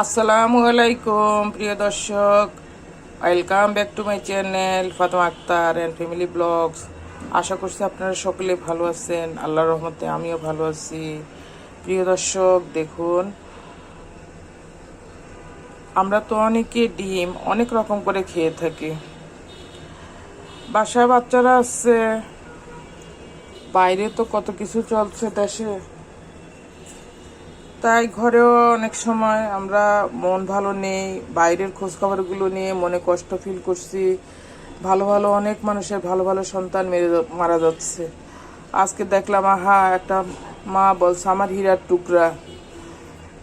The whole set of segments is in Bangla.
আসসালামু আলাইকুম, প্রিয় দর্শক। Welcome back to my channel Fatema Akter and family vlogs আশা করছি আপনারা সকলে ভালো আছেন, আল্লাহর রহমতে আমিও ভালো আছি। প্রিয় দর্শক, দেখুন, আমরা তো অনেকে ডিম অনেক রকম করে খেয়ে থাকি। বাসায় বাচ্চারা আছে, বাইরে তো কত কিছু চলছে দেশে। তাই ঘরেও অনেক সময় আমরা মন ভালো নেই, বাইরের খোঁজ খবরগুলো নিয়ে মনে কষ্ট ফিল করছি। ভালো ভালো অনেক মানুষের ভালো ভালো সন্তান মেরে মারা যাচ্ছে। আজকে দেখলাম, আহা, একটা মা বলছে, আমার হীরার টুকরা।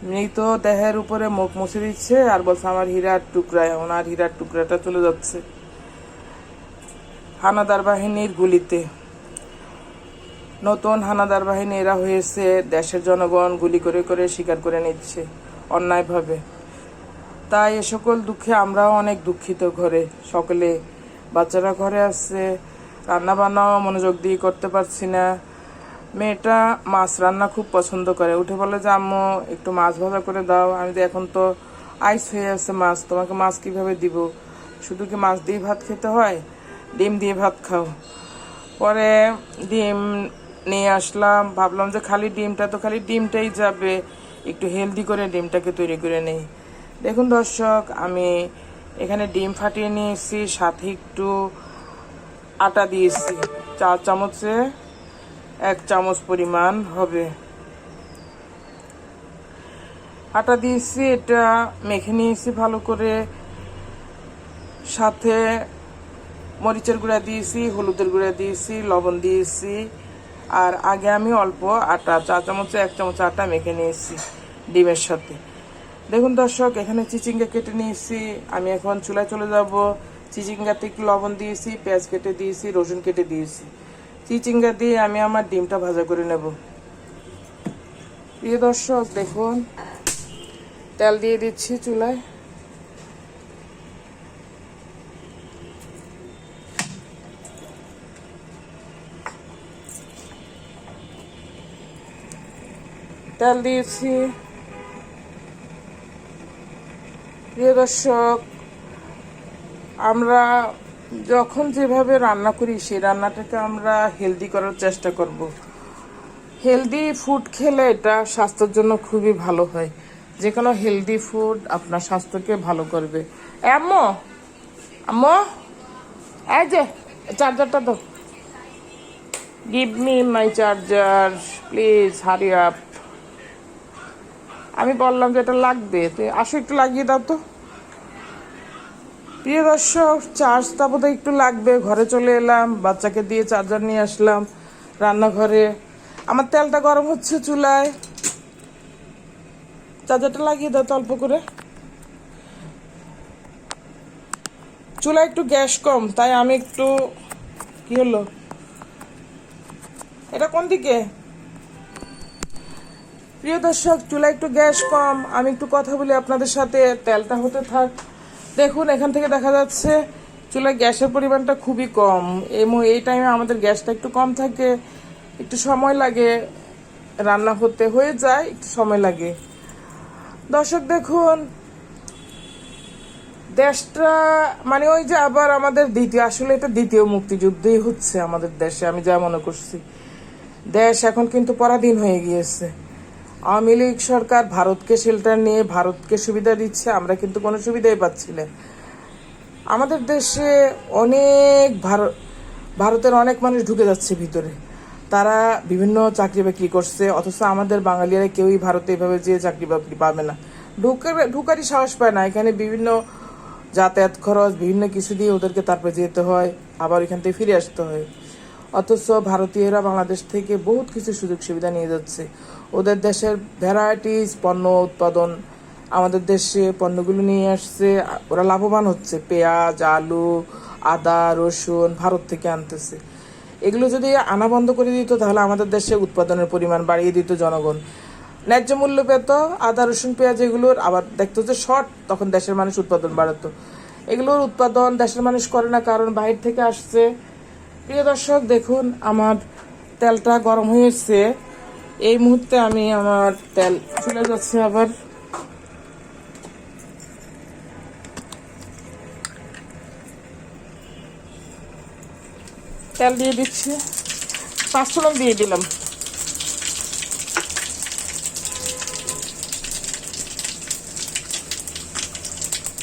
মৃত দেহের উপরে মুখ মুছে দিচ্ছে আর বলছে, আমার হীরার টুকরা, ওনার হীরার টুকরাটা চলে যাচ্ছে। হানাদার বাহিনীর গুলিতে নতুন হানাদার বাহিনী এরা হয়েছে, দেশের জনগণ গুলি করে করে শিকার করে নিচ্ছে অন্যায়ভাবে। তাই এ সকল দুঃখে আমরাও অনেক দুঃখিত ঘরে। সকলে বাচ্চারা ঘরে আসছে রান্না বান্নাও মনোযোগ দিয়ে করতে পারছি না। মেয়েটা মাছ রান্না খুব পছন্দ করে। উঠে বলে, যে, আম্মু, একটু মাছ ভাজা করে দাও। আমি তো এখন তো আইস হয়ে আছে মাছ। তোমাকে মাছ কীভাবে দিব? শুধু কি মাছ দিয়ে ভাত খেতে হয়? ডিম দিয়ে ভাত খাও। পরে ডিম নিয়ে আসলাম, ভাবলাম যে খালি ডিমটা তো খালি ডিমটাই যাবে। একটু হেলদি করে ডিমটাকে তৈরি করে নেই। দেখুন দর্শক, আমি এখানে ডিম ফাটিয়ে নিয়েছি, সাথে একটু আটা দিয়েছি। চার চামচে এক চামচ পরিমাণ হবে। আটা দিয়েছি, এটা মেখে নিয়েছি ভালো করে। সাথে মরিচের গুঁড়া দিয়েছি, হলুদের গুঁড়া দিয়েছি, লবণ দিয়েছি। আর আগে আমি অল্প আটা, চা চামচে, এক চামচ আটা মেখে নিয়েছি ডিমের সাথে। দেখুন দর্শক, এখানে চিচিঙ্গা কেটে নিয়েছি। আমি এখন চুলায় চলে যাব। চিচিঙ্গাতে একটু লবণ দিয়েছি, পেঁয়াজ কেটে দিয়েছি, রসুন কেটে দিয়েছি। চিচিঙ্গা দিয়ে আমি আমার ডিমটা ভাজা করে নেব। প্রিয় দর্শক, দেখুন, তেল দিয়ে দিচ্ছি চুলায়। তেল দিয়েছি প্রিয় দর্শক, আমরা যখন যেভাবে রান্না করি, সেই রান্নাটাকে আমরা হেলদি করার চেষ্টা করব। হেলদি ফুড খেলে এটা স্বাস্থ্যের জন্য খুবই ভালো হয়। যে কোনো হেলদি ফুড আপনার স্বাস্থ্যকে ভালো করবে। আম্মু আম্মু, এই যে চার্জারটা তো give me my charger please hurry up আমি বললাম যে এটা লাগবে। তো আসো একটু লাগিয়ে দাও তো। প্রিয় দর্শক, চার্জ তা একটু লাগবে। ঘরে চলে এলাম, বাচ্চাকে দিয়ে চার্জার নিয়ে আসলাম রান্নাঘরে। আমার তেলটা গরম হচ্ছে চুলায়। চার্জারটা লাগিয়ে দাও তো অল্প করে। চুলায় একটু গ্যাস কম, তাই আমি একটু, কি হলো? এটা কোন দিকে? প্রিয় দর্শক চুলায় একটু গ্যাস কম। আমি একটু কথা বলি আপনাদের সাথে। তেলটা হতে থাক। দেখুন, এখান থেকে দেখা যাচ্ছে চুলায় গ্যাসের পরিমাণটা খুবই কম। এই টাইমে আমাদের গ্যাসটা একটু কম থাকে। একটু সময় লাগে রান্না হতে হয়ে যায়, একটু সময় লাগে। দর্শক, দেখুন, দেশটা মানে ওই যে আবার আমাদের দ্বিতীয়, আসলে এটা দ্বিতীয় মুক্তিযুদ্ধই হচ্ছে আমাদের দেশে, আমি যা মনে করছি। দেশ এখন কিন্তু পরাধীন হয়ে গিয়েছে। আওয়ামী লীগ সরকার ভারতকে শেল্টার নিয়ে ভারতকে সুবিধা দিচ্ছে, আমরা কিন্তু কোনো সুবিধাই পাচ্ছি না। আমাদের দেশে অনেক ভারত ভারতের অনেক মানুষ ঢুকে যাচ্ছে ভিতরে। তারা বিভিন্ন চাকরি বাকরি করছে, অথচ আমাদের বাঙালিরা কেউই ভারতে এভাবে যে চাকরি বাকরি পাবে না। ঢুকার, ঢুকারই সাহস পায় না, এখানে বিভিন্ন যাতায়াত খরচ, বিভিন্ন কিছু দিয়ে ওদেরকে তারপরে যেতে হয়, আবার এখান থেকে ফিরে আসতে হয়। অথচ ভারতীয়রা বাংলাদেশ থেকে বহুত কিছু সুযোগ সুবিধা নিয়ে যাচ্ছে। ওদের দেশের ভ্যারাইটিস পণ্য উৎপাদন, আমাদের দেশে পণ্যগুলো নিয়ে আসছে, ওরা লাভবান হচ্ছে। পেঁয়াজ, আলু, আদা, রসুন ভারত থেকে আনতেছে। এগুলো যদি আনা বন্ধ করে দিত, তাহলে আমাদের দেশে উৎপাদনের পরিমাণ বাড়িয়ে দিত জনগণ। ন্যায্য মূল্য পেত, আদা, রসুন, পেঁয়াজ এগুলোর আবার দেখতো যে শর্ট তখন দেশের মানুষ উৎপাদন বাড়াতো। এগুলোর উৎপাদন দেশের মানুষ করে না, কারণ বাইরে থেকে আসছে। প্রিয় দর্শক, দেখুন, আমার তেলটা গরম হয়েছে। এই মুহূর্তে আমি আমার তেল চলে যাচ্ছে আবার। তেল দিয়ে দিচ্ছি। পাঁচফোড়ন দিয়ে দিলাম।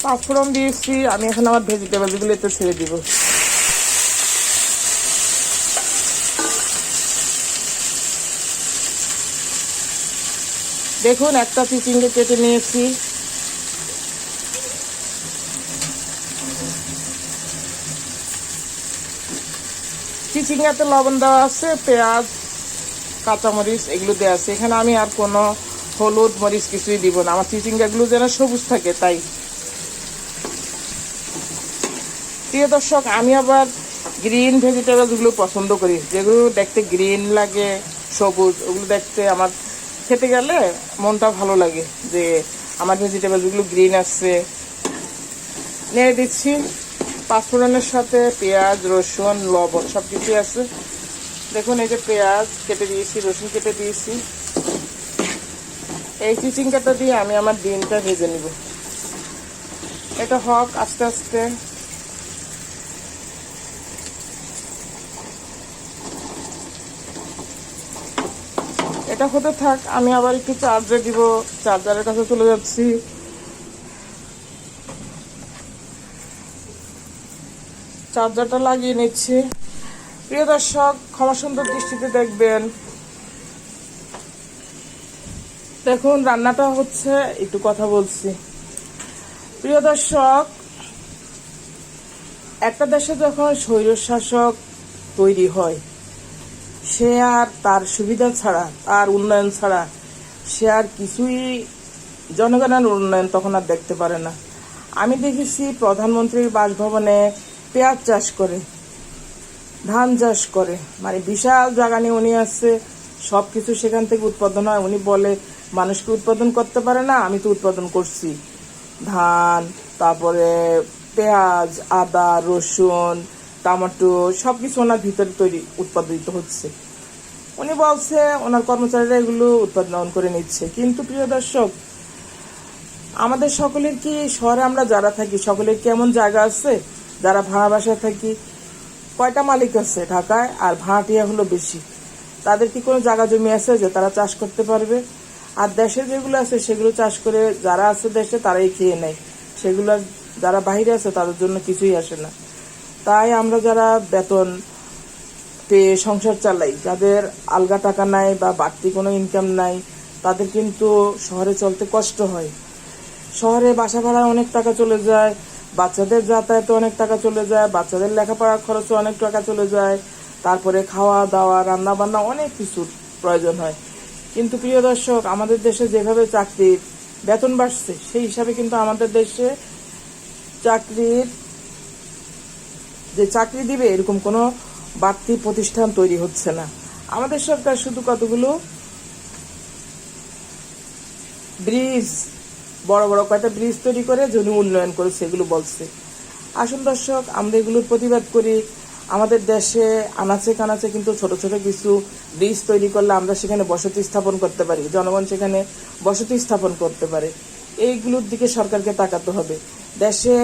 পাঁচফোড়ন দিয়েছি। আমি এখন আমার ভেজিটেবলগুলো এতে ছেড়ে দিব। দেখুন, একটা চিচিঙ্গে কেটে নিয়েছি। চিচিঙ্গাতে লবণ দেওয়া আছে? পেঁয়াজ, কাঁচামরিচ, এগুলো দেওয়া আছে। এখানে আমি আর কোনো হলুদ মরিচ কিছুই দিব না। আমার চিচিঙ্গাগুলো যেন সবুজ থাকে, তাই। প্রিয় দর্শক, আমি আবার গ্রিন ভেজিটেবলসগুলো পছন্দ করি। যেগুলো দেখতে গ্রিন লাগে, সবুজ, ওগুলো দেখতে আমার খেতে গেলে মনটা ভালো লাগে যে আমার ভেজিটেবলসগুলো গ্রিন আছে নিয়ে দিচ্ছি পাঁচফোড়নের সাথে পেঁয়াজ, রসুন, লবণ সব কিছুই আছে। দেখুন এই যে পেঁয়াজ কেটে দিয়েছি, রসুন কেটে দিয়েছি। এই চিচিঙ্গাটা দিয়ে আমি আমার ডিমটা ভেজে নিব। এটা হক আস্তে আস্তে। এটা হতে থাক, আমি আবার একটু চার্জে দিব। চার্জারের কাছে চলে যাচ্ছি। চার্জারটা লাগিয়ে নিচ্ছি। প্রিয় দর্শক, ক্ষমা সুন্দর দৃষ্টিতে দেখবেন। দেখুন, রান্নাটা হচ্ছে, একটু কথা বলছি। প্রিয় দর্শক, একটা দেশে যখন স্বৈর শাসক তৈরি হয় সে আর তার সুবিধা ছাড়া, তার উন্নয়ন ছাড়া সে আর কিছুই জনগণের উন্নয়ন তখন আর দেখতে পারে না। আমি দেখেছি প্রধানমন্ত্রীর বাসভবনে পেঁয়াজ চাষ করে, ধান চাষ করে। মানে বিশাল জায়গা নিয়ে উনি আসছে সব কিছু সেখান থেকে উৎপাদন হয়। উনি বলে মানুষকে উৎপাদন করতে পারে না? আমি তো উৎপাদন করছি। ধান, তারপরে পেঁয়াজ, আদা, রসুন টমেটো সব কিছু ওনার ভিতরে তৈরি, উৎপাদিত হচ্ছে। উনি বলছে, ওনার কর্মচারীরা এগুলো উৎপাদন করে নিচ্ছে। কিন্তু প্রিয় দর্শক, আমাদের সকলের কি শহরে আমরা যারা থাকি, সকলের কি এমন জায়গা আছে? যারা ভাড়া বাসায় থাকি, কয়টা মালিক আছে ঢাকায়? আর ভাড়াটিয়া হলো বেশি। তাদের কি কোনো জায়গা জমি আছে যে তারা চাষ করতে পারবে? আর দেশে যেগুলো আছে, সেগুলো চাষ করে যারা আছে দেশে, তারাই খেয়ে নেয়। সেগুলো যারা বাইরে আছে, তাদের জন্য কিছুই আসে না। তাই আমরা যারা বেতন পেয়ে সংসার চালাই, যাদের আলগা টাকা নাই বা বাড়তি কোনো ইনকাম নাই, তাদের কিন্তু শহরে চলতে কষ্ট হয়। শহরে বাসা ভাড়া অনেক টাকা চলে যায়, বাচ্চাদের যাতায়াতে অনেক টাকা চলে যায়, বাচ্চাদের লেখাপড়ার খরচে অনেক টাকা চলে যায়, তারপরে খাওয়া, দাওয়া রান্না বান্না অনেক কিছুর প্রয়োজন হয়। কিন্তু প্রিয় দর্শক, আমাদের দেশে যেভাবে চাকরির বেতন বাড়ছে, সেই হিসাবে কিন্তু আমাদের দেশে চাকরির যে চাকরি দিবে, এরকম কোনো বাড়তি প্রতিষ্ঠান তৈরি হচ্ছে না। আমাদের সরকার শুধু কতগুলো ব্রিজ, বড় বড় কয়টা ব্রিজ তৈরি করে, জমি উন্নয়ন করে সেগুলো বলছে। আসুন দর্শক, আমরা এগুলোর প্রতিবাদ করি। আমাদের দেশে আনাচে কানাচে কিন্তু ছোট ছোট কিছু ব্রিজ তৈরি করলে আমরা সেখানে বসতি স্থাপন করতে পারি, জনগণ সেখানে বসতি স্থাপন করতে পারে। এইগুলোর দিকে সরকারকে তাকাতে হবে। দেশে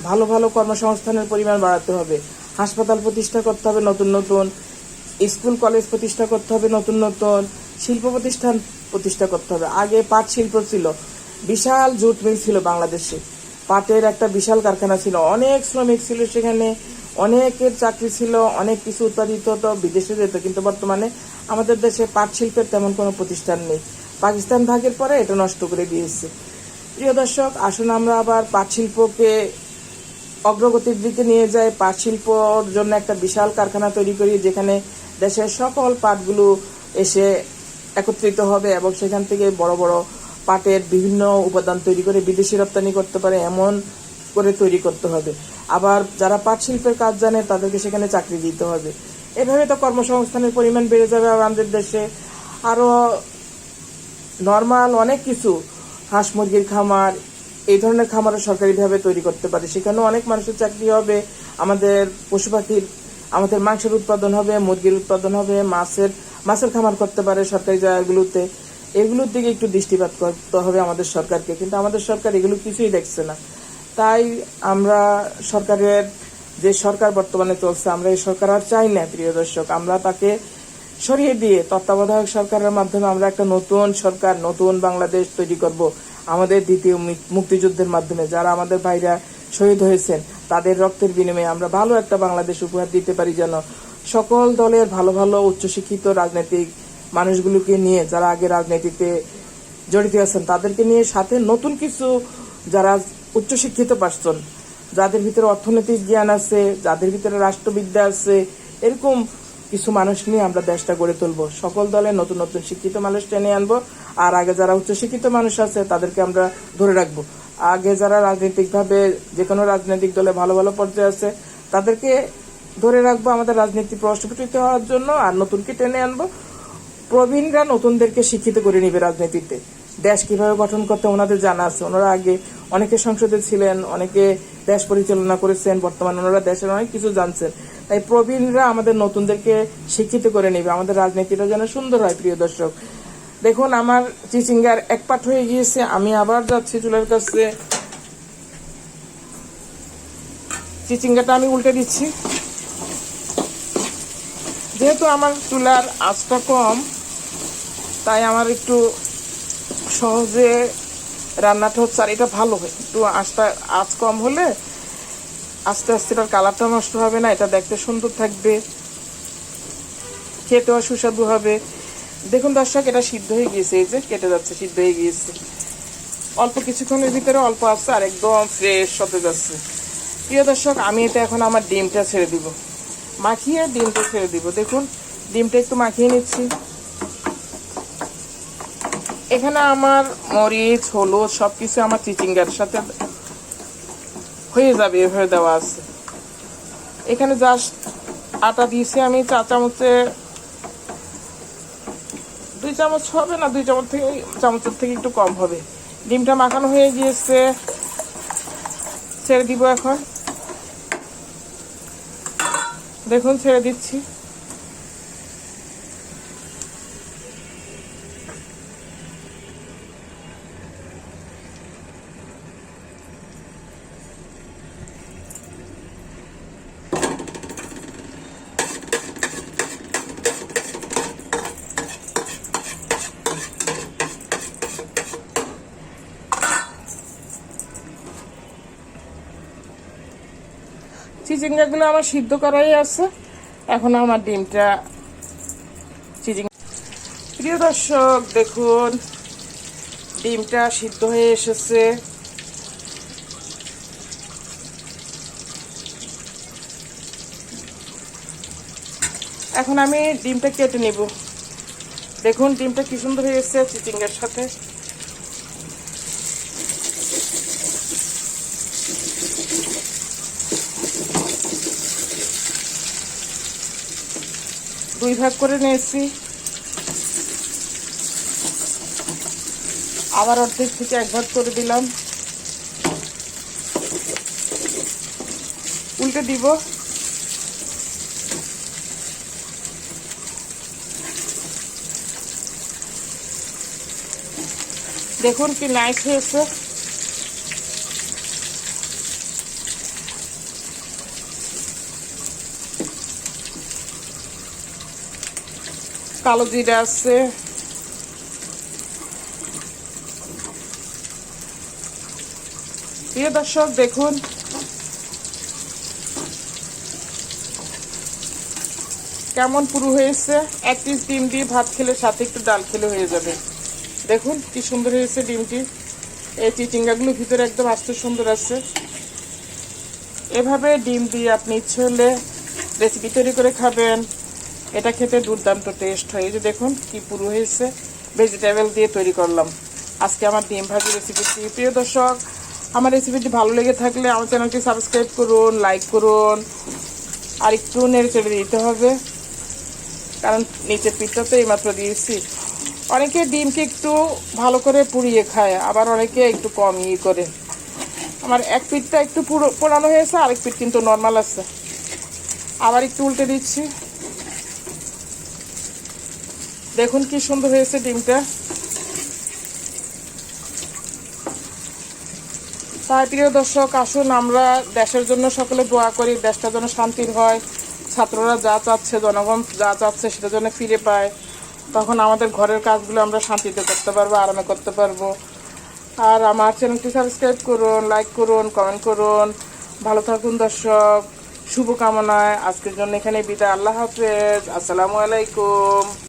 ভালো ভালো কর্মসংস্থানের পরিমাণ বাড়াতে হবে। হাসপাতাল প্রতিষ্ঠা করতে হবে নতুন নতুন। স্কুল, কলেজ প্রতিষ্ঠা করতে হবে নতুন নতুন। শিল্প প্রতিষ্ঠান প্রতিষ্ঠা করতে হবে। আগে পাট শিল্প ছিল। বিশাল জুট মিল ছিল বাংলাদেশে। পাটের একটা বিশাল কারখানা ছিল। অনেক শ্রমিক ছিল সেখানে। অনেকের চাকরি ছিল, অনেক কিছু উৎপাদিত হতো, বিদেশে যেত। কিন্তু বর্তমানে আমাদের দেশে পাট শিল্পের তেমন কোনো প্রতিষ্ঠান নেই। পাকিস্তান ভাগের পরে এটা নষ্ট করে দিয়েছে। প্রিয় দর্শক, আসুন আমরা আবার পাট শিল্পকে অগ্রগতির দিকে নিয়ে যায়। পাট শিল্পর জন্য একটা বিশাল কারখানা তৈরি করি, যেখানে দেশের সকল পাটগুলো এসে একত্রিত হবে এবং সেখান থেকে বড় বড় পাটের বিভিন্ন উপাদান তৈরি করে বিদেশি রপ্তানি করতে পারে, এমন করে তৈরি করতে হবে। আবার যারা পাট শিল্পের কাজ জানে, তাদেরকে সেখানে চাকরি দিতে হবে। এভাবে তো কর্মসংস্থানের পরিমাণ বেড়ে যাবে আমাদের দেশে। আরও নর্মাল অনেক কিছু, হাঁস মুরগির খামার এই ধরনের খামারও সরকারিভাবে তৈরি করতে পারে। সেখানেও অনেক মানুষের চাকরি হবে, আমাদের পশু পাখির আমাদের মাংসের উৎপাদন হবে, মুরগির উৎপাদন হবে, মাছের মাছের খামার করতে পারে সরকারি জায়গাগুলোতে। এগুলোর দিকে একটু দৃষ্টিপাত করতে হবে আমাদের সরকারকে, কিন্তু আমাদের সরকার এগুলো কিছুই দেখছে না। তাই আমরা সরকারের যে সরকার বর্তমানে চলছে, আমরা এই সরকার আর চাই না, প্রিয় দর্শক। আমরা তাকে সরিয়ে দিয়ে তত্ত্বাবধায়ক সরকারের মাধ্যমে আমরা একটা নতুন সরকার, নতুন বাংলাদেশ তৈরি করব। আমাদের দ্বিতীয় মুক্তিযুদ্ধের মাধ্যমে যারা আমাদের ভাইরা শহীদ হয়েছেন, তাদের রক্তের বিনিময়ে আমরা ভালো একটা বাংলাদেশ উপহার দিতে পারি যেন সকল দলের ভালো ভালো উচ্চশিক্ষিত রাজনৈতিক মানুষগুলোকে নিয়ে যারা আগে রাজনীতিতে জড়িত আছেন, তাদেরকে নিয়ে সাথে নতুন কিছু যারা উচ্চশিক্ষিত পার্সন, যাদের ভিতরে অর্থনৈতিক জ্ঞান আছে, যাদের ভিতরে রাষ্ট্রবিদ্যা আছে, এরকম কিছু মানুষ নিয়ে আমরা দেশটা গড়ে তুলবো। সকল দলে নতুন নতুন শিক্ষিত মানুষ টেনে আনব, আর আগে যারা উচ্চশিক্ষিত মানুষ আছে, তাদেরকে আমরা ধরে রাখব। আগে যারা রাজনৈতিকভাবে যে কোনো রাজনৈতিক দলে ভালো ভালো পর্যায়ে আছে, তাদেরকে ধরে রাখব আমাদের রাজনীতি প্রস্ফুটিত হওয়ার জন্য, আর নতুনকে টেনে আনব। প্রবীণরা নতুনদেরকে শিক্ষিত করে নিবে রাজনীতিতে। দেশ কীভাবে গঠন করতে ওনাদের জানা আছে। ওনারা আগে অনেকে সংসদে ছিলেন, অনেকে দেশ পরিচালনা করেছেন, বর্তমানে ওনারা দেশের অনেক কিছু জানছেন। তাই প্রবীণরা আমাদের নতুনদেরকে শিক্ষিত করে নেবে, আমাদের রাজনীতিটা যেন সুন্দর হয়, প্রিয় দর্শক। দেখুন, আমার চিচিঙ্গার এক পাঠ হয়ে গিয়েছে, আমি আবার যাচ্ছি চুলের কাছে। চিচিঙ্গাটা আমি উল্টে দিচ্ছি। যেহেতু আমার চুলার আঁচটা কম, তাই আমার একটু সহজে রান্নাটা হচ্ছে, আর এটা ভালো হয়। একটু আঁচটা, আঁচ কম হলে আস্তে আস্তে এটার কালারটা নষ্ট হবে না, এটা দেখতে সুন্দর থাকবে। খেতেও সুস্বাদু হবে। দেখুন দর্শক, এটা সিদ্ধ হয়ে গিয়েছে, এই যে কেটে যাচ্ছে, সিদ্ধ হয়ে গিয়েছে। অল্প কিছুক্ষণের ভিতরে অল্প আসছে আর একদম ফ্রেশ হতে যাচ্ছে। প্রিয় দর্শক, আমি এটা এখন আমার ডিমটা ছেড়ে দিব। মাখিয়ে ডিমটা ছেড়ে দিব। দেখুন, ডিমটা একটু মাখিয়ে নিচ্ছি। এখানে আমার মরিচ, হলুদ, সবকিছু আমার চিচিঙ্গার সাথে হয়ে যাবে এভাবে দেওয়া আছে। এখানে জাস্ট আটা দিয়েছি আমি চা চামচে। দুই চামচ হবে না, দুই চামচ থেকে, চামচের থেকে একটু কম হবে। ডিমটা মাখানো হয়ে গিয়েছে। ছেড়ে দিব এখন। দেখুন, ছেড়ে দিচ্ছি। চিচিঙ্গাগুলো আমার সিদ্ধ করাই আছে। এখন আমার ডিমটা চিচিং প্রিয় দর্শক, দেখুন, ডিমটা সিদ্ধ হয়ে এসেছে। এখন আমি ডিমটা কেটে নিব। দেখুন, ডিমটা কি সুন্দর হয়ে এসেছে চিচিঙ্গার সাথে। দুই ভাগ করে নিয়েছি। আবার অর্ধেক থেকে এক ভাগ করে দিলাম। উল্টে দিব। দেখুন কি নাইস হয়েছে। কালো জিরা আছে। প্রিয় দর্শক, দেখুন। কেমন পুরো হয়েছে। এক পিস ডিম দিয়ে ভাত খেলে সাথে একটু ডাল খেলে হয়ে যাবে। দেখুন কি সুন্দর হয়েছে ডিমটি। এই চিচিঙ্গাগুলো ভিতরে একদম আস্তে সুন্দর আছে। এভাবে ডিম দিয়ে আপনি ইচ্ছে হলে রেসিপি তৈরি করে খাবেন। এটা খেতে দুর্দান্ত টেস্ট হয়। এই যে দেখুন কি পুরো হয়েছে। ভেজিটেবল দিয়ে তৈরি করলাম। আজকে আমার ডিম ভাজি রেসিপিটি প্রিয় দর্শক, আমার রেসিপিটি ভালো লেগে থাকলে আমার চ্যানেলটি সাবস্ক্রাইব করুন লাইক করুন, আর একটু নেড়ে চেড়ে দিতে হবে। কারণ নিচের পিঠটা তো এইমাত্র দিয়েছি। অনেকে ডিমকে একটু ভালো করে পুড়িয়ে খায়, আবার অনেকে একটু কম ইয়ে করে। আমার এক পিঠটা একটু পুরো, পোড়ানো হয়েছে, আরেক পিঠ কিন্তু নর্মাল আছে। আবার একটু উল্টে দিচ্ছি। দেখুন কি সুন্দর হয়েছে ডিমটা। তাই প্রিয় দর্শক, আসুন আমরা দেশের জন্য সকলে দোয়া করি, দেশটা যেন শান্তির হয়। ছাত্ররা যা চাচ্ছে, জনগণ যা চাচ্ছে সেটা যেন ফিরে পায়। তখন আমাদের ঘরের কাজগুলো আমরা শান্তিতে করতে পারব, আরামে করতে পারব। আর আমার চ্যানেলটি সাবস্ক্রাইব করুন, লাইক করুন, কমেন্ট করুন। ভালো থাকুন দর্শক, শুভকামনায়। আজকের জন্য এখানে বিদায়। আল্লাহ হাফেজ। আসসালামু আলাইকুম।